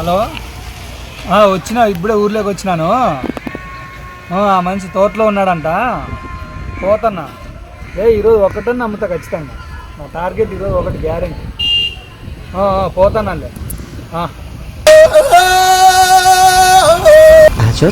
Hello? వచ్చినా ఇప్పుడే ఊర్లోకి వచ్చినాను. ఆ, మనిషి తోటలో ఉన్నాడంట. పోతన్నా. ఏ ఈరోజు ఒకటన్నా అమ్ముతా ఖచ్చితంగా. నా టార్గెట్ ఈరోజు ఒకటి గ్యారెంటీ. పోతానండి Acho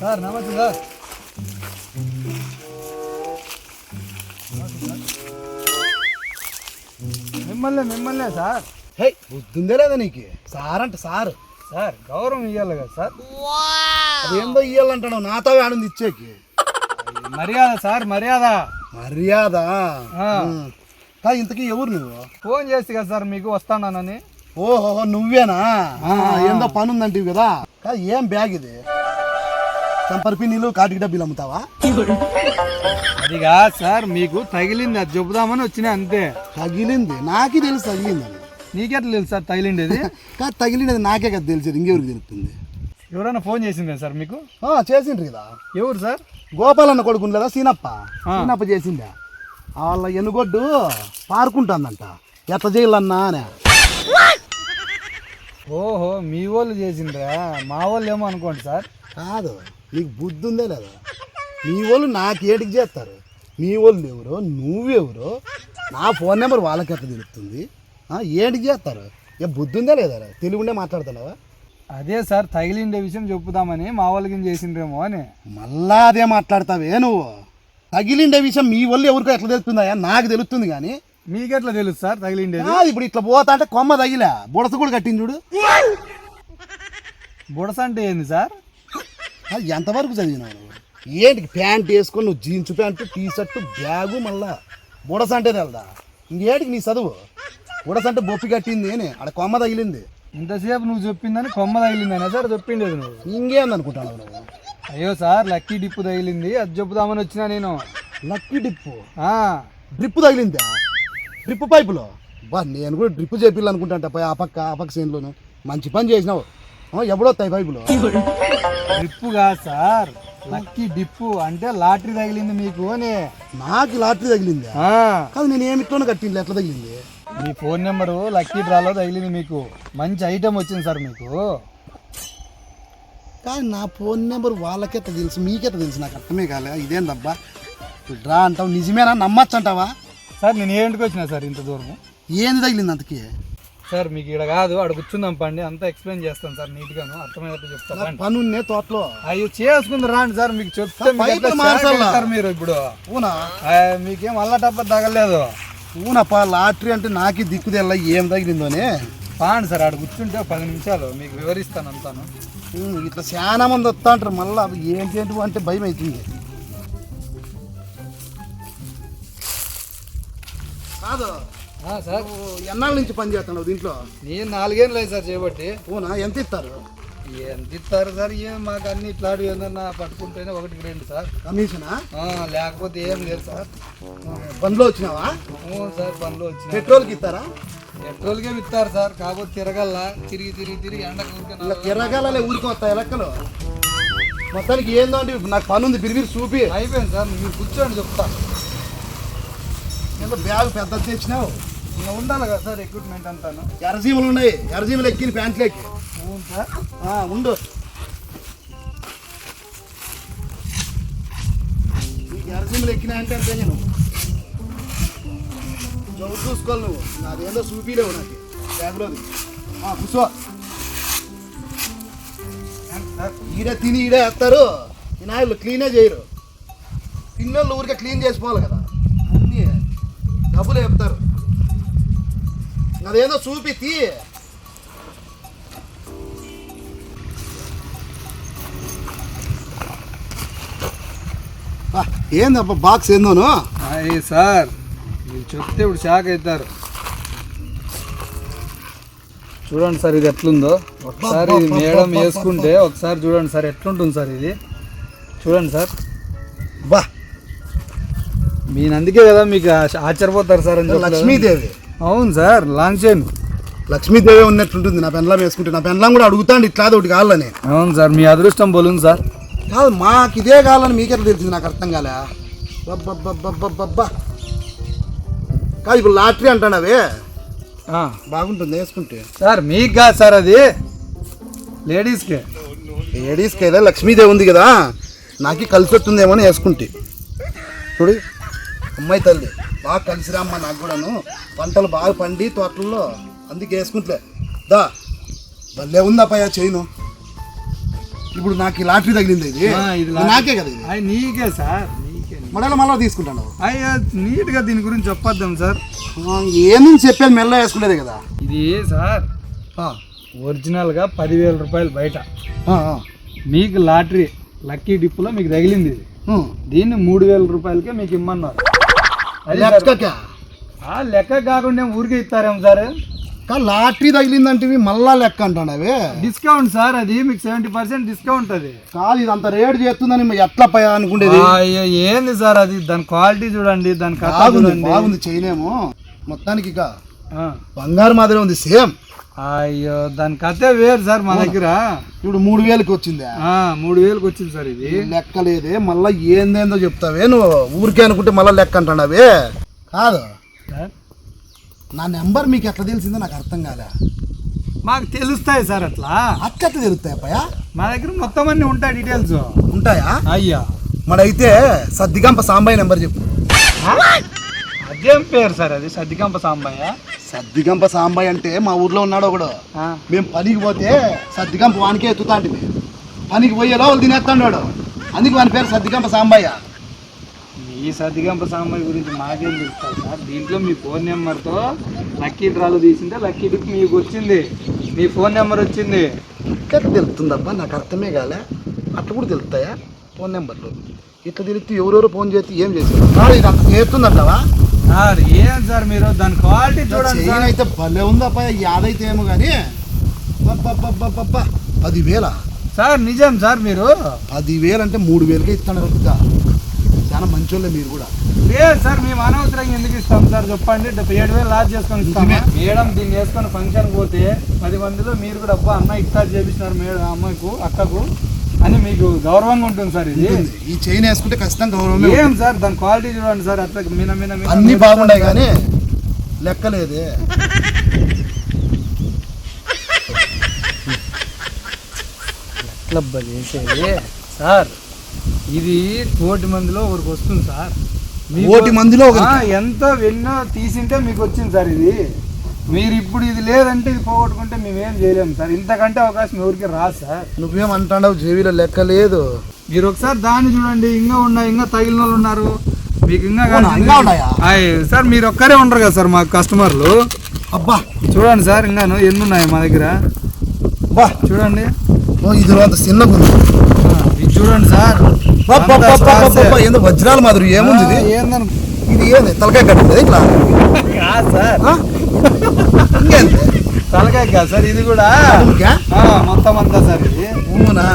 సార్ నమస్తే సార్. మిమ్మల్ని మిమ్మల్నే సార్. హే బుద్ధుందే లేదా నీకు? సార్ అంటే సార్. సార్ గౌరవం ఇవ్వాలి కదా సార్. అదేందో ఇయ్యాలంటాడు నాతో ఆడింది ఇచ్చేకి. మర్యాద సార్ మర్యాద. మర్యాద? ఆ. కా ఇంతకీ ఎవరు నువ్వు? ఫోన్ చేస్తే కదా సార్ మీకు వస్తానని. ఓహో నువ్వేనా? ఆ, ఏందో పని ఉందంటివి కదా. కా ఏం బ్యాగ్ ఇది? చంపరిపి నీళ్ళు కాటికి డబ్బీలు అమ్ముతావా? అది కాదు సార్ మీకు తగిలింది అది చెబుదామని వచ్చినా అంతే. తగిలింది? నాకే తెలుసు తగిలిందని. నీకెట్లా తెలుసు సార్ తగిలిండేది? కా తగిలినది నాకే కదా తెలిసేది ఇంకెవరికి తెలుస్తుంది? ఎవరైనా ఫోన్ చేసిందే సార్ మీకు? ఆ, చేసిండ్రు కదా. ఎవరు సార్? గోపాలన్న కొడుకు లేదా సీనప్ప. సీనప్ప చేసిందా వాళ్ళ ఎనుగొడ్డు పారుకుంటుందంట. ఎట్ట చేయాలన్నా అని. ఓహో మీ వాళ్ళు చేసిండ్రా? మా వాళ్ళు ఏమో అనుకోండి సార్. కాదు నీకు బుద్ధి ఉందే లేదా? మీ వాళ్ళు నాకు ఏటికి చేస్తారు? మీ వాళ్ళు ఎవరో నువ్వెవరో నా ఫోన్ నెంబర్ వాళ్ళకి ఎట్లా తెలుస్తుంది? ఏటికి చేస్తారు? ఏ బుద్ధి ఉందే లేదా? తెలుగుండే మాట్లాడుతున్నావా? అదే సార్ తగిలిండే విషయం చెప్పుదామని మా వాళ్ళకి చేసిండ్రేమో అని. మళ్ళా అదే మాట్లాడతావే నువ్వు. తగిలిండే విషయం మీ వాళ్ళు ఎవరికో ఎట్లా తెలుస్తుందా నాకు తెలుస్తుంది కానీ మీకెట్లా తెలుసు సార్ తగిలిండేది? కాదు ఇప్పుడు ఇట్లా పోతా అంటే కొమ్మ తగిలా. బుడస కూడా కట్టింది చూడు. బుడస అంటే ఏంది సార్? అది ఎంతవరకు చదివినావు? ఏంటి ప్యాంట్ వేసుకొని నువ్వు jeans pant T shirt bag మళ్ళా? బుడస అంటే తెలదా? ఇంకేటికి నీ చదువు? బుడస అంటే బొప్పి కట్టింది అని. ఆడ కొమ్మ తగిలింది. ఇంతసేపు నువ్వు చెప్పిందని కొమ్మ తగిలిందనే సార్ చెప్పిండేది నువ్వు. ఇంకేంది అనుకుంటాను నువ్వు? అయ్యో సార్ లక్కీ డిప్పు తగిలింది. అది చెప్పుదామని వచ్చినా నేను. Lucky dip? ఆ, డ్రిప్ తగిలిందా? డ్రిప్ పైపులో? బా నేను కూడా డ్రిప్ చేపిల్లనుకుంటా పోయి ఆ పక్క ఆ పక్క సీన్లోను. మంచి పని చేసినావు. ఎప్పుడొస్తాయి పైపులు? డిప్పు కాదు సార్. లక్కీ డిప్పు. అంటే లాటరీ తగిలింది మీకు అని. నాకు లాటరీ తగిలిందా? కాదు నేను ఏమిట్లోనే కట్టింది ఎట్లా తగిలింది? మీ ఫోన్ నెంబరు లక్కీ డ్రాలో తగిలింది మీకు. మంచి ఐటమ్ వచ్చింది సార్ మీకు. కానీ నా ఫోన్ నెంబర్ వాళ్ళకెట్ట తెలుసు మీకెట్ట తెలుసు. నాకు అర్థమే కాలే. ఇదేందబ్బా? డ్రా అంటావు. నిజమేనా? నమ్మచ్చు అంటావా సార్ నేను ఏంటికి వచ్చినా సార్ ఇంత దూరం ఏంది తగిలింది అంతకి? సార్ మీకు ఇక్కడ కాదు అక్కడ కూర్చుందాం పండి అంతా ఎక్స్ప్లెయిన్ చేస్తాను సార్ నీట్గాను అర్థమయ్యేట్టు చెప్తాను నాకు పని ఉన్నే తోటలో. అయ్యో చేసుకుంది రాండి సార్ మీకు చెప్తే మీకు పైపులు ఎట్లా మార్చాలా? చేస్తారు మీరు ఇప్పుడు? ఊనా? ఆ, మీకేం అల్ల టప్ప తగలేదు. ఊనప్పా లాటరీ అంటే నాకే దిక్కు తెల్ల ఏం తగిలిందోనే? పాండి సార్ ఆడ కూర్చుంటే ఒక పది నిమిషాలు మీకు వివరిస్తాను అంతాను. ఇట్లా చాలా మంది వస్తా అంటారు మళ్ళీ అవి ఏంటి ఏంటి అంటే భయం అవుతుంది కాదు. సార్. ఎన్నాళ్ళ నుంచి పని చేస్తున్నావు దీంట్లో? నేను నాలుగేళ్ళు లేదు సార్ చేయబట్టి ఊనా ఎంత ఇస్తారు? ఎంత ఇస్తారు సార్? ఏం మాకు అన్ని ఇట్లాంటివి ఏదన్నా పట్టుకుంటేనే ఒకటికి రెండు సార్. కమిషనా? లేకపోతే ఏం లేదు సార్. బండ్లో వచ్చినావా? సార్ పనులు వచ్చిన. పెట్రోల్కి ఇస్తారా? పెట్రోల్కే ఇస్తారు సార్ కాకపోతే తిరగల్లా. తిరిగి తిరిగి తిరిగి ఎండకు నల్ల- తిరగాలే ఊరికి వస్తాయి లెక్కలు? మొత్తానికి ఏందో అంటే నాకు పని ఉంది బిరిబిరి చూపి. అయిపోయింది సార్ మీరు కూర్చోండి చెప్తా. ఎంత బ్యాగ్ పెద్ద తెచ్చినావు? ఇంకా ఉండాలి కదా సార్ ఎక్విప్మెంట్ అంతాను. ఎర్రజీములు ఉన్నాయి. ఎర్రజీములు ఎక్కిన అవును సార్. ఆ, ఉండు. నీకు ఎర్రజీములు ఎక్కినాయంటే అంతే నేను చదువు చూసుకోవాలి నువ్వు. నాదేందో చూపిలేవు నాకు. బ్యాగ్లోది కూర్చో. ఈడే తిని ఈడే వేస్తారు. ఈ నాయలు క్లీనే చేయరు. గిన్నెలు ఊరికే క్లీన్ చేసుకోవాలి కదా. డబ్బులు చెప్తారు. అదేదో చూపి తీ. ఏందబ్బా బాక్స్ ఏందోను? అయ్యి సార్ మీరు చెప్తే ఇప్పుడు షాక్ అవుతారు. చూడండి సార్ ఇది ఎట్లుందో. ఒకసారి ఇది మేడం వేసుకుంటే ఒకసారి చూడండి సార్ ఎట్లుంటుంది సార్ ఇది. చూడండి సార్. బా మీ అందుకే కదా మీకు ఆశ- ఆశ్చర్యపోతారు సార్ అని. లక్ష్మీదేవి. అవును సార్ లాంగ్ చైన్. లక్ష్మీదేవి ఉన్నట్టుంటుంది నా పెన్లం వేసుకుంటే. నా పెన్లం కూడా అడుగుతాండి ఇట్లా ఒకటి కావాలని. అవును సార్ మీ అదృష్టం బలుంది సార్. కాదు మాకు ఇదే కావాలని మీకెట్లా తెలిసింది నాకు అర్థం కాలే. అబ్బబ్బబ్బబ్బబ్బబ్బా. కాదు ఇప్పుడు లాటరీ అంటానవే ఆ, బాగుంటుంది వేసుకుంటే. సార్ మీకు కాదు సార్ అది. లేడీస్కే. లేడీస్కి అయితే లక్ష్మీదేవి ఉంది కదా నాకు కలిసి వస్తుందేమో అని వేసుకుంటే. చూడు. అమ్మాయి తల్లి. బాగా కలిసి రామ్మ నాకు కూడాను. పంటలు బాగా పండి తోటల్లో. అందుకే వేసుకుంటలే దా. భలే ఉందప్పయ్యా చైను. ఇప్పుడు నాకు ఈ లాటరీ తగిలింది ఇది. నాకే కదా నీకే సార్. నీకే. మళ్ళీ మళ్ళీ తీసుకుంటాను. అయ్యో నీట్గా దీని గురించి చెప్పొద్దాం సార్. ఏంది చెప్పేది మెల్ల వేసుకునేది కదా. ఇది సార్ ఒరిజినల్గా పదివేల రూపాయలు బయట. మీకు లాటరీ లక్కీ డిప్పులో మీకు తగిలింది ఇది. దీన్ని మూడు వేల రూపాయలకే మీకు ఇమ్మన్నారు. లెక్కకే లెక్క కాకుండా ఊరికే ఇస్తారేమో సార్? లాటరీ తగిలిందంటే మళ్ళా లెక్క అంటానవి డిస్కౌంట్ సార్ అది మీకు సెవెంటీ పర్సెంట్ డిస్కౌంట్ అది. కాదు ఇది అంత రేటు చేస్తుందని ఎట్లా పై అనుకునేది అయ్యో ఏంది సార్ అది? దాని క్వాలిటీ చూడండి దాని కథ బాగుంది చైనేమో మొత్తానికి ఇక. బంగారు మాదిరి ఉంది సేమ్. అయ్యో దాని కథే వేరు సార్ మా దగ్గర. ఇప్పుడు మూడు వేలకి వచ్చింది? మూడు వేలకు వచ్చింది సార్ ఇది. లెక్క లేదే మళ్ళా ఏందేందో చెప్తావే నువ్వు ఊరికే అనుకుంటే మళ్ళీ లెక్క అంటానవే కాదు. నా నెంబర్ మీకు ఎట్లా తెలిసిందో నాకు అర్థం కాలే. మాకు తెలుస్తాయి సార్ అట్లా. అట్లా తెలుస్తాయి అప్పయ్యా? మా దగ్గర మొత్తం అన్ని ఉంటాయి డీటెయిల్స్. ఉంటాయా? అయ్యా. మరైతే సద్దిగంప సాంబాయి నెంబర్ చెప్పు. అదేం పేరు సార్ అది? సద్దికంప సాంబయ్య? సద్దిగంప సాంబాయి అంటే మా ఊర్లో ఉన్నాడు ఒకడు. మేము పనికి పోతే సద్దిగంప వానికే ఎత్తుతా అంటే పనికి పోయే లోపల తినేస్తాడు అందుకు వాని పేరు సద్దిగంప సాంబయ్య. మీ సద్దికంప సాంబయ్య గురించి మాకేం తెలుస్తుంది సార్? దీంట్లో మీ ఫోన్ నెంబర్తో లక్కీ డ్రాలు తీసింటే లక్కీ డిప్ మీకు వచ్చింది. మీ ఫోన్ నెంబర్ వచ్చింది. ఇక్కడ తెలుస్తుందబ్బా నాకు అర్థమే కాలే. అట్లా కూడా తెలుస్తాయా? ఫోన్ నెంబర్లు. ఇట్లా తెలిస్తే ఎవరెవరు ఫోన్ చేస్తే ఏం చేస్తారు ఇది అంత చేస్తుందంటావా సార్ ఏం సార్ మీరు? దాని క్వాలిటీ చూడండి సార్. అయితే భలే ఉందప్పా యాదైతే ఏమో కానీ పదివేల? సార్ నిజం సార్ మీరు. పదివేలు అంటే మూడు వేలకే ఇస్తాను రొక్క చాలా మంచోళ్ళే మీరు కూడా. లేదు సార్ మేము అనవసరంగా ఎందుకు ఇస్తాం సార్? చెప్పండి ఏడు వేలు లాస్ చేసుకొని ఇస్తాం నిజమే. మేడం దీన్ని వేసుకొని ఫంక్షన్ పోతే పది మందిలో మీరు కూడా అబ్బా అన్న ఇట్లా చేపించినారు మేడం అమ్మకు అక్కకు. అని మీకు గౌరవంగా ఉంటుంది సార్ ఇది. ఈ చైన్ వేసుకుంటే ఖచ్చితంగా గౌరవమే ఏం సార్ దాని క్వాలిటీ చూడండి సార్ అట్లా మిన మిన అన్ని బాగున్నాయి కానీ లెక్కలేదే. ఎట్లా అబ్బా చేసేది సార్ ఇది కోటి మందిలో ఒకరికి వస్తుంది సార్. కోటి మందిలో ఎంతో ఎన్నో తీసింటే మీకు వచ్చింది సార్ ఇది. మీరు ఇప్పుడు ఇది లేదంటే ఇది పోగొట్టుకుంటే మేమేం చేయలేము సార్. ఇంతకంటే అవకాశం ఎవరికి రాదు సార్. నువ్వేమంటావు జేబీలో లెక్క లేదు. మీరు ఒకసారి దాన్ని చూడండి. ఇంకా ఉన్నాయి ఇంకా తగిలిన వాళ్ళు ఉన్నారు. మీకు ఇంకా సార్ మీరు ఒక్కరే ఉండరు కదా సార్ మా కస్టమర్లు. అబ్బా. చూడండి సార్ ఇంకాను ఎన్ని ఉన్నాయి మా దగ్గర? బా చూడండి. ఇది అంత చిన్నగా ఉంది. ఆ, ఇది చూడండి సార్. ఏందో వజ్రాల మాదిరి ఏముంది ఇది? ఆ, ఏందను? ఇది ఏంది తలకాయ కట్టింది ఇట్లా? సార్. తలకాయ కాదు సార్ ఇది కూడా. మొత్తం అంతా సార్ ఇది. అవునా?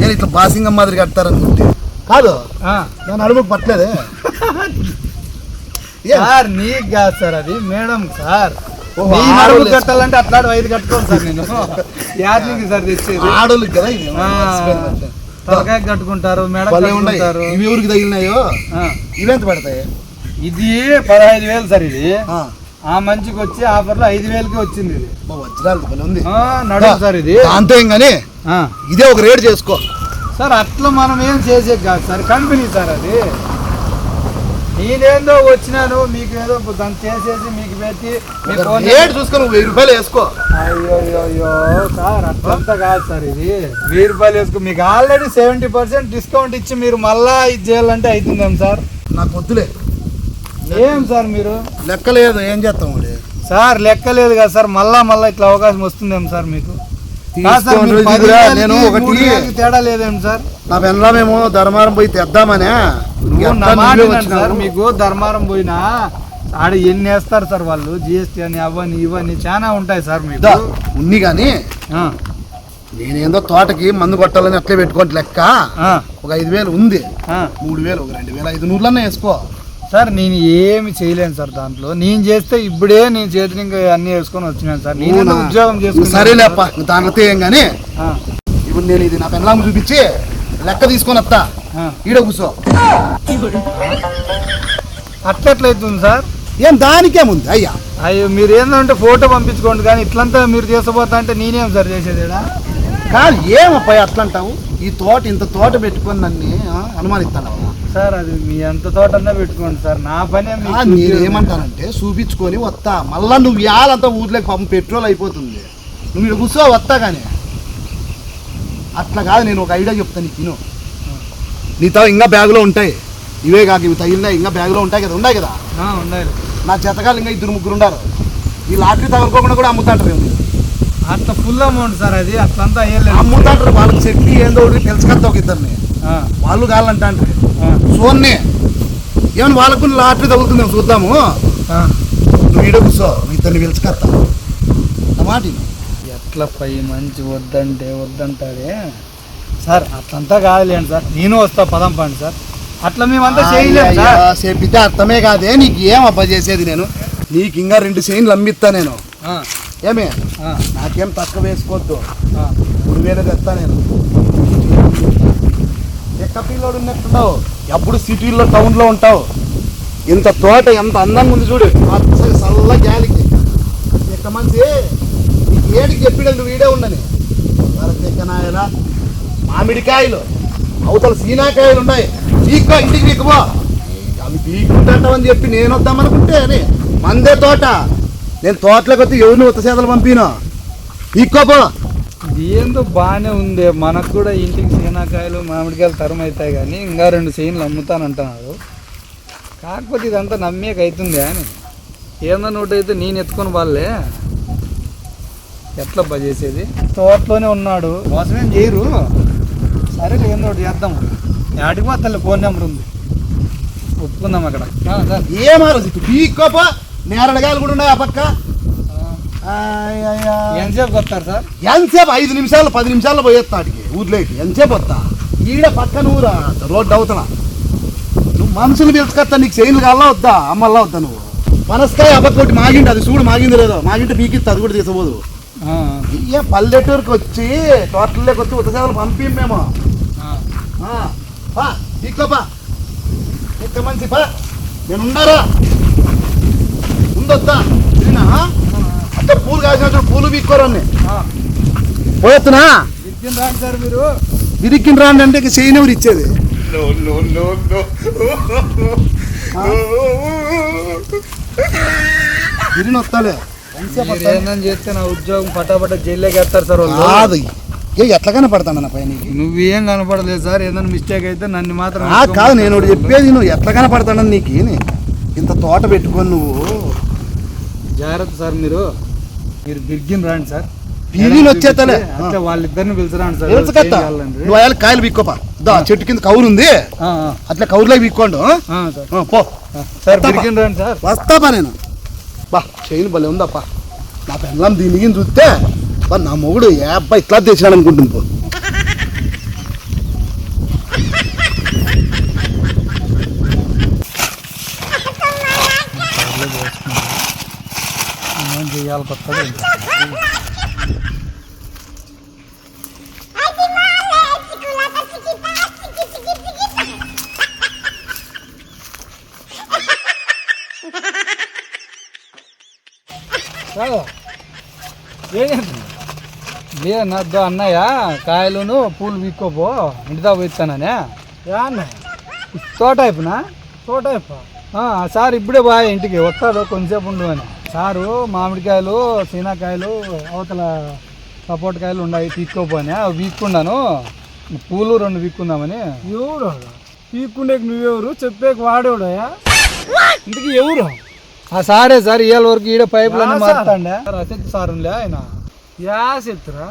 నేను ఇట్లా బాసింగం మాదిరి కడతారనుకుంటే. కాదు. దాని అడుగు పట్టలేదే? సార్ నీకు కాదు సార్ అది. Madam sir. వేసుకో- కట్టాలంటే అట్లాంటి ఐదు కట్టుకోను సార్ నేను. యాడ్నికి సార్ తెచ్చేది. ఆడోళ్ళకి కదా ఇది. తలకాయ కట్టుకుంటారు మెడ కట్టుకుంటారు. ఇవి ఎవరికి తగిలినాయో? ఇవెంత పడతాయి? ఇది పదహైదు వేలు సార్ ఇది. ఆ, మంచికి వచ్చి ఆఫర్లో ఐదు వేలకి వచ్చింది ఇది. వజ్రాలు ఉంది. సార్ ఇది. అంతే కానీ. ఇదే ఒక రేట్ చేసుకో. సార్ అట్లా మనం ఏం చేసేది కాదు సార్ కంపెనీ సార్ అది. నేనేందో వచ్చినాను మీకు ఏదో దాన్ని చేసేసి మీకు పెట్టి రేట్ చూసుకొని వెయ్యి రూపాయలు వేసుకో. అయ్యో అయ్యో అయ్యో సార్ అట్లంతా కాదు సార్ ఇది. వెయ్యి రూపాయలు వేసుకో. మీకు ఆల్రెడీ సెవెంటీ పర్సెంట్ డిస్కౌంట్ ఇచ్చి మీరు మళ్ళా ఇది చేయాలంటే అవుతుందేం సార్? నాకు వద్దులే. ఏం సార్ మీరు? లెక్క లేదు ఏం చేస్తాం సార్ లెక్క లేదు కదా సార్. మళ్ళా మళ్ళా ఇట్లా అవకాశం వస్తుందేం సార్ మీకు? నేను ఒకటి తేడా లేదేం సార్? నా పెన్లామేమో ధర్మారం పోయి తెద్దామనే. సార్. మీకు ధర్మారం పోయినా ఆడ ఎన్ని వేస్తారు సార్ వాళ్ళు? జిఎస్టీ అని అవని ఇవని చాలా ఉంటాయి సార్ మీకు. దా, ఉన్ని కానీ నేనేందో తోటకి మందు కొట్టాలని అట్లే పెట్టుకోండి లెక్క. ఒక ఐదు వేలు ఉంది. మూడు వేలు ఒక రెండు వేలు ఐదు నూరులన్నా వేసుకో. సార్ నేను ఏమి చేయలేను సార్ దాంట్లో. నేను చేస్తే ఇప్పుడే నేను చేతిని ఇంకా అన్ని వేసుకొని వచ్చినాను సార్. నేను? ఉద్యోగం నువ్వు చేసుకున్నాను సరేలే అప్ప నువ్వు దానితో ఏం కానీ ఇప్పుడు నేను ఇది నా పెన్లాం చూపించి లెక్క తీసుకొని వస్తా. ఈడ కూర్చో. అట్లెట్లయితుంది సార్? ఏం దానికేముంది? అయ్యా. అయ్యో మీరు ఏంటంటే ఫోటో పంపించుకోండి కానీ ఇట్లంతా మీరు చేసపోతా అంటే నేనేం సార్ చేసేది? కానీ ఏమప్పా అట్లా అంటావు ఈ తోట ఇంత తోట పెట్టుకొని నన్ను అనుమానిస్తాను సార్ అది మీ ఎంత తోటన్నా పెట్టుకోండి సార్. నా పనే ఉద్యోగం. ఏమంటానంటే చూపించుకొని వస్తా మళ్ళా నువ్వు యాలంతా ఊర్లోకి పంప పెట్రోల్ అయిపోతుంది. నువ్వు ఇక్కడ కూర్చో వస్తా కానీ. అట్లా కాదు నేను ఒక ఐడియా చెప్తాను నీకు తిను నీతో ఇంకా బ్యాగులో ఉంటాయి. ఇవే కాక ఇవి తగిలినాయి ఇంకా బ్యాగులో ఉంటాయి కదా ఉన్నాయి కదా? ఉండాలి నా జతకాలు ఇంకా ఇద్దరు ముగ్గురు ఉండారు. ఈ లాటరీ తగలుకోకుండా కూడా అమ్ముతాంటారు. అట్లా ఫుల్ అమౌంట్ సార్ అది అట్లంతా అమ్ముతాంటారు వాళ్ళకి చెట్లు ఏందో తెలుసుకొస్తా ఒక ఇద్దరిని. వాళ్ళు కావాలంటాంటారు చూడని ఏమన్నా వాళ్ళకు లాటరీ తగులుతుంది చూద్దాము. నువ్వు ఈడ కూర్చో ఇద్దరిని పిలుచుకొస్తా. నా మాట. ఎట్లా పై మంచి వద్దంటే వద్దంటారే సార్ అట్లంతా కాదులేండి సార్. నేను వస్తా పదం పండి సార్. అట్లా మేమంతా చేయలేము సార్. చెప్పితే అర్థమే కాదే నీకు ఏం అబ్బా చేసేది నేను? నీకు ఇంకా రెండు చైన్లు అమ్మిస్తా నేను. ఏమే? నాకేం తక్కువ వేసుకోవద్దు. మూడు వేలు తెస్తా నేను. ఎక్క పిల్లోడు ఉన్నట్టున్నావు. ఎప్పుడు సిటీల్లో టౌన్లో ఉంటావు. ఇంత తోట ఎంత అందంగా ఉంది చూడు. పచ్చగా చల్ల గాలికి. ఇక మంచి ఏడికి ఎప్పుడు నువ్వు వీడే ఉండని. వరచెక్కనాయల మామిడికాయలు. అవతల సీనాకాయలు ఉన్నాయి. పీక్కో ఇంటికి పీక్కుపో అవి పీక్కుంటావని చెప్పి నేను వద్దామనుకుంటే అని. మందే తోట. నేను తోటలోకి వస్తే ఎవరిని ఉత్త సేదలు పంపినా? పీక్కోపో ఏందో బాగానే ఉంది. మనకు కూడా ఇంటికి సీనాకాయలు మామిడికాయలు తరం అవుతాయి కానీ ఇంకా రెండు చైన్లు అమ్ముతానంటున్నాడు. కాకపోతే ఇదంతా నమ్మేక అవుతుంది అని. ఏందో నోట్ అయితే నేను ఎత్తుకొని వాళ్ళే. ఎట్లా బా చేసేది? తోటలోనే ఉన్నాడు. మోసమేం చేయరు. సరే ఏందో ఒకటి చేద్దాం. ఆడికి పోతా ఫోన్ నెంబర్ ఉంది. ఒప్పుకుందాం అక్కడ. ఏమారో పీక్కోపో నేరడగాయలు కూడా ఉన్నాయి ఆ పక్క? ఎంతసేపు వస్తారు సార్? ఎంతసేపు? ఐదు నిమిషాలు పది నిమిషాల్లో పోయేస్తా ఆడికి. ఊర్లోకి ఎంతసేపు వస్తా? ఈడ పక్కన ఊరా? రోడ్డు అవుతున్నా నువ్వు మనుషులు పిలుచుకొస్తా నీకు చైన్లు కాల్లా వద్దా? అమ్మల్లా వద్దా నువ్వు? మనస్కాయ అబ్బకొట్టి మాగిండి అది చూడు మాగింది లేదో. మాగింటే పీకిస్తా అది కూడా తీసపోదు ఆ, ఏ పల్లెటూరుకి వచ్చి తోటల్లోకి వచ్చి ఉత్తసేవలు పంపి మేము. పా పీక్కోపా మంచి పా. నేను ఉన్నారా తిరిగినా? అంటే పూలు కాసిన పూలు పీక్కోరన్ని ఆ. పోతున్నా విద్యను రాండి సార్ మీరు. విరిక్కిన రాండి అంటే ఇక చేయనెవరు ఇచ్చేది? విరిని వస్తాలే. చేస్తే నా ఉద్యోగం పటాపట జైల్లోకి వేస్తారు సార్ కాదు. ఏ ఎట్లా కనపడతాను నా పైన నువ్వేం కనపడలేదు సార్ ఏదైనా మిస్టేక్ అయితే నన్ను మాత్రం ఆ కాదు నేను చెప్పేది నువ్వు ఎట్లా కనపడతానని నీకు? ఇంత తోట పెట్టుకొని నువ్వు? జాగ్రత్త సార్ మీరు. మీరు బిర్గిన్ రాండి సార్. బిర్గిన్ వచ్చేతలే. అంటే వాళ్ళిద్దరిని పిలిచిరాండి సార్. చేయాలండి? నువ్వు అయ్యాలి కాయలు పీక్కోపా. దా చెట్టు కింద కౌరు ఉంది. అట్లా కౌరులో పీక్కోండి ఆ? ఆ, సార్. ఆ, పో. సార్. బిర్గిన్ రండి సార్. వస్తాపా నేను? బా చైన్ భలే ఉందప్పా. నా పెళ్ళం దీనికి చూస్తే నా మొగుడు ఏ అబ్బాయి ఇట్లా తెచ్చినాడు అనుకుంటుంది పో. ఏం చేయాలి కొత్తగా కాదు లే నద్దు అన్నయ్య కాయలును పూలు వీక్కోపో ఇంటిదా పోయిస్తాననే. అన్న తోట అయిపోనా తోట అయిపో సార్ ఇప్పుడే బాగా ఇంటికి వస్తాడు కొంచెంసేపు ఉండు అని. సారు మామిడికాయలు సీనాకాయలు అవతల సపోటకాయలు ఉన్నాయి తీసుకోపోయినా. అవి వీక్కున్నాను. పూలు రెండు వీక్కుందామని ఎవరు పీక్కుండేకి నువ్వెవరు? చెప్పేకి వాడేవాడయా ఇంటికి ఎవరు? ఆ సారే సార్ ఇవాళ వరకు ఈడ పైపులు అన్ని ఆ సార్? మారుతాండే రసత్ సార్ ఉండే ఆయన. యాసెత్తురా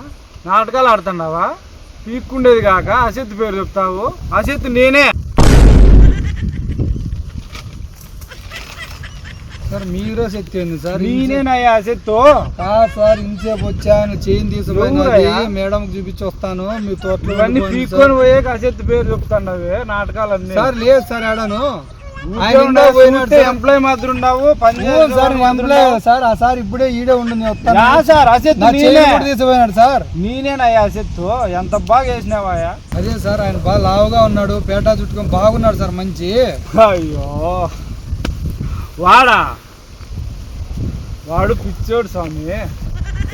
నాటకాలు ఆడుతున్నావా? పీక్కుండేది కాక అసెత్తు పేరు చెప్తావు. అసెత్తు నేనే. సార్ మీరు శక్తి ఏంది సార్? నేనేనయ్యా అసెత్తు ఆ సార్ ఇంతసేపు వచ్చాను చైన్ తీసుకుపోయినది ఎవరయ్యా? మేడం చూపించి వస్తాను మీ తోటలో ఇవన్నీ పీక్కొని పోయాక అసెత్తు పేరు చెప్తాండవి నాటకాలన్నీ. సార్ లేదు సార్ ఆడాను. ఎంప్లాయ్ మాత్రం ఉండవు సార్ ఎంప్లాయ్ సార్. ఆ సార్ ఇప్పుడే ఈడే ఉండి నేను వస్తాను. యా సార్ అసెత్తు తీసుకుపోయినాడు సార్. నేనేనయ్యా అసెత్తు ఎంత బాగా వేసినావాయా అదే సార్ ఆయన బాగా లావుగా ఉన్నాడు పేటా చుట్టుకొని బాగున్నాడు సార్ మంచి. అయ్యో. వాడా? వాడు పిచ్చోడు స్వామి.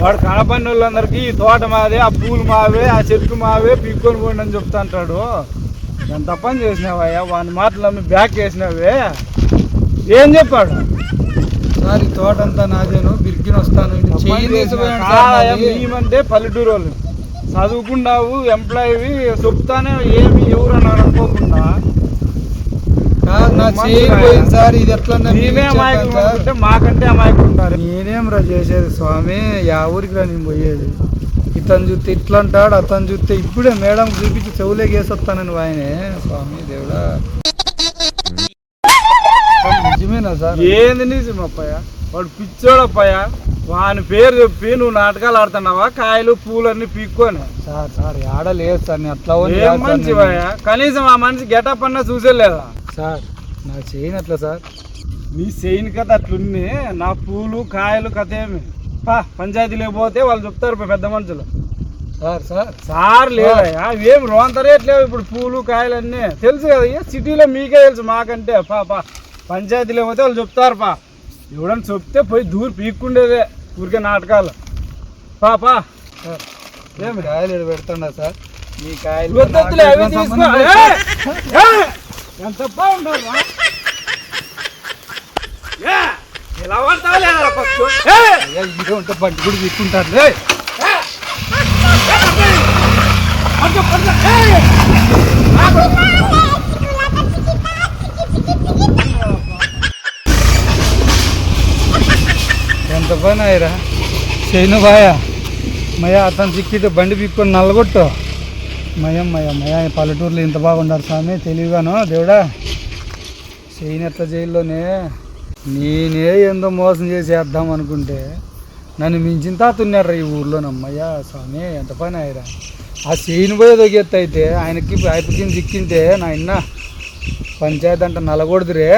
వాడు కనపడిన వాళ్ళందరికీ ఈ తోట మాదే ఆ పూలు మావే ఆ చెట్టు మావే పీక్కొని పోండి అని చెప్తా అంటాడు. ఎంత పని చేసినావయ్యా? వాని మాటలు నమ్మి బ్యాక్ చేసినావే. ఏం చెప్పాడు? సార్ ఈ తోట అంతా నాదేను బిరికిని వస్తాను. మేమంటే పల్లెటూరు వాళ్ళు చదువుకున్నావు ఎంప్లాయీవి చెప్తానే ఏమి ఎవరు అన్నారు అనుకోకుండా. నా సార్ ఇది ఎట్లా మేమే అమాయకులు అనుకుంటే మాకంటే అమాయకులు ఉంటారు. నేనేం రా చేసేది? స్వామి యా ఊరికి రా నేను పోయేది. ఇతను చూస్తే ఇట్లా అంటాడు అతను చూస్తే ఇప్పుడే మేడం చూపించి చెవులే వేసొస్తానని ఆయనే స్వామి దేవుడా. నిజమేనా సార్? ఏంది నిజం అప్పయ్య? వాడు పిచ్చోడప్పయ్య వాని పేరు చెప్పి నువ్వు నాటకాలు ఆడుతున్నావా? కాయలు పూలన్నీ పీక్కొని. సార్ సార్ ఆడ లేదు సార్ అట్లా మంచివయ్య కనీసం ఆ మనిషి గెటప్ అన్నా చూసేలేదా. సార్ నా చేయను అట్లా సార్? నీ చేయని కథ అట్లుంది నా పూలు కాయలు కథ ఏమి? పా పంచాయతీలోకి పోతే వాళ్ళు చెప్తారు పా పెద్ద మనుషులు. Sir sir. సార్ లేదయ్యా ఏం రోంత రేట్ లేవు ఇప్పుడు పూలు కాయలు అన్నీ తెలుసు కదా సిటీలో మీకే తెలుసు మాకంటే. పా పా. పంచాయతీలో పోతే వాళ్ళు చెప్తారు పా. ఎవడని చెప్తే పోయి దూరు పీక్కుండేదే ఊరికే నాటకాలు. పా పా. సార్. ఏమి? కాయలు పెడుతుండా సార్? ఈ కాయలు ఎంత బాగుంటారా ఎలా పడతావు లేదా ఇదే ఉంటే బండి కూడా తీసుకుంటారు. ఎంత పని అయ్యరా చేయను బాయా? మయ అతను చిక్కితే బండి పిక్కొని నల్లగొట్టు. మయం మయం. మయ ఈ పల్లెటూరులో ఇంత బాగుండారు స్వామి. తెలివిగాను దేవుడా. చేయని ఎట్లా జైల్లోనే? నేనే ఏందో మోసం చేసేద్దాం అనుకుంటే నన్ను మించిన తాత ఈ ఈ ఊర్లోనమ్మయ్యా స్వామి? ఎంత పని ఆయరా ఆ చేయని పోయేది ఒక ఎత్తు అయితే ఆయనకి అయిపోయి చిక్కింటే నా ఇన్న పంచాయతీ అంట నలగొడుదురే.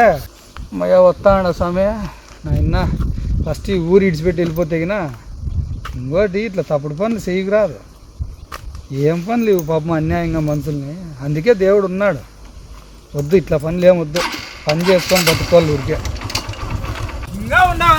అమ్మయ్యా వస్తాడా స్వామి. నా ఇన్న ఫస్ట్ ఈ ఊరు ఇడిచిపెట్టి వెళ్ళిపోతే ఇంకోటి ఇట్లా తప్పుడు పనులు చేయకురాదు ఏం పనులు ఇవి పాపం అన్యాయంగా మనుషుల్ని. అందుకే దేవుడు ఉన్నాడు. వద్దు ఇట్లా పనులు ఏం వద్దు. పని చేసుకొని బతుకోవాలి ఊరికే. ఇంకా ఉన్నావు